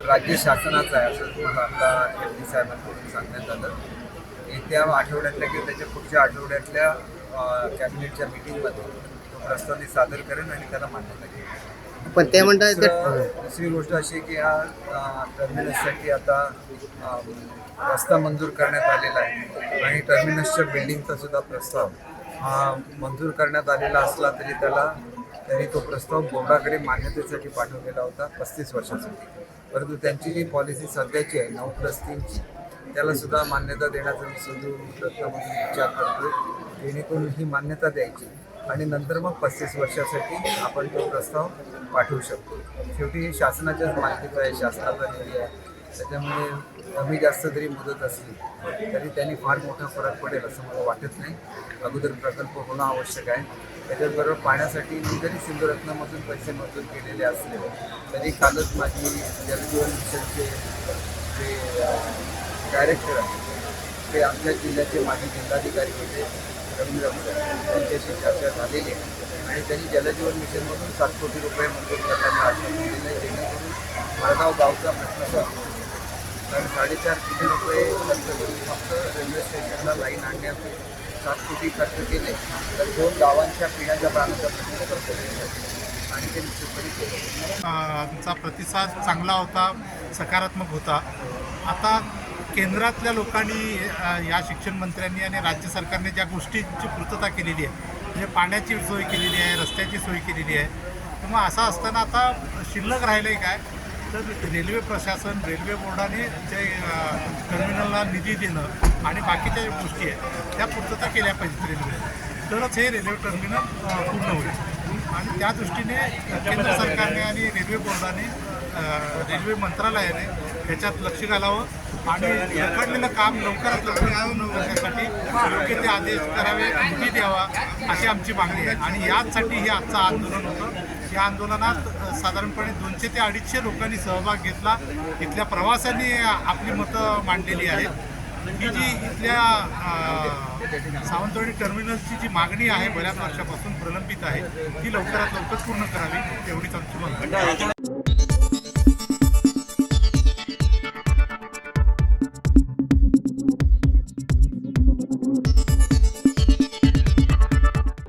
राज्य शासनाचं आहे असं तुम्हाला आता एम डी साहेबांकडून सांगण्यात आलं. येत्या आठवड्यातल्या किंवा त्याच्या पुढच्या आठवड्यातल्या कॅबिनेटच्या मिटिंगमध्ये तो प्रस्तावने सादर करेन आणि त्याला मान्यता घेईल पण ते म्हणतात ते- दुसरी गोष्ट अशी की हा टर्मिनससाठी आता अं, रस्ता मंजूर करण्यात आलेला आहे. आणि टर्मिनसच्या बिल्डिंगचा सुद्धा प्रस्ताव. हा मंजूर करण्यात आलेला असला तरी त्याला त्यांनी तो प्रस्ताव बोर्डाकडे मान्यतेसाठी पाठवलेला होता पस्तीस वर्षासाठी. परंतु त्यांची जी पॉलिसी सध्याची आहे नऊ प्लस तीनची त्याला सुद्धा मान्यता देण्याचा मी सुद्धा प्रयत्नामधून विचार करतो जेणेकरून ही मान्यता द्यायची. आणि नंतर मग पस्तीस वर्षासाठी आपण तो प्रस्ताव पाठवू शकतो. शेवटी हे शासनाच्याच मालकीचं आहे शासनाचा निधी आहे. त्याच्यामुळे कमी जास्त जरी मुदत असली तरी त्यांनी फार मोठा फरक पडेल असं मला वाटत नाही. अगोदर प्रकल्प होणं आवश्यक आहे. त्याच्याचबरोबर पाण्यासाठी मी जरी सिंधुरत्नामधून पैसे मंजूर केलेले असले तरी कालच माझी जलजीवन मिशनचे जे डायरेक्टर आहे ते आमच्या जिल्ह्याचे माजी जिल्हाधिकारी होते. रवींद्र यांच्याशी चर्चा झालेली आहे. आणि त्यांनी जलजीवन मिशनमधून सात कोटी रुपये मंजूर करताना आश्वासन दिलं आहे जेणेकरून मडगाव गावचा प्रश्न सॉल्व्ह कारण साडेचार कोटी रुपये खर्च करून फक्त रेल्वे स्टेशनला लाईन आणण्यात सात कोटी खर्च केले. तर दोन गावांच्या पिण्याच्या पाण्याचा प्रश्न सोडवण्यासाठी आणि ते निश्चितपणे केलं आमचा प्रतिसाद चांगला होता सकारात्मक होता. आता केंद्रातल्या लोकांनी या शिक्षण मंत्र्यांनी आणि राज्य सरकारने ज्या गोष्टींची पूर्तता केलेली आहे म्हणजे पाण्याची सोय केलेली आहे रस्त्याची सोय केलेली आहे तर मग असं असताना आता शिल्लक राहिलं आहे काय तर रेल्वे प्रशासन रेल्वे बोर्डाने जे टर्मिनलला निधी देणं आणि बाकीच्या ज्या गोष्टी आहेत त्या पूर्तता केल्या पाहिजेत रेल्वे. तरच हे रेल्वे टर्मिनल पूर्ण होईल. आणि त्या दृष्टीने केंद्र सरकारने आणि रेल्वे बोर्डाने रेल्वे मंत्रालयाने याच्यात लक्ष घालावं आणि रखडलेलं काम लवकरात लवकर पूर्ण योग्य ते आदेश करावे निधी द्यावा अशी आमची मागणी आहे. आणि याचसाठी हे आजचं आंदोलन होतं. या आंदोलनात साधारणपणे दोनशे ते अडीचशे लोकांनी सहभाग घेतला. इथल्या प्रवाशांनी आपली मतं मांडलेली आहेत. ही जी इथल्या सावंतवाडी टर्मिनलची जी मागणी आहे बऱ्याच वर्षापासून प्रलंबित आहे ती लवकरात लवकर पूर्ण करावी एवढीच आमची मागणी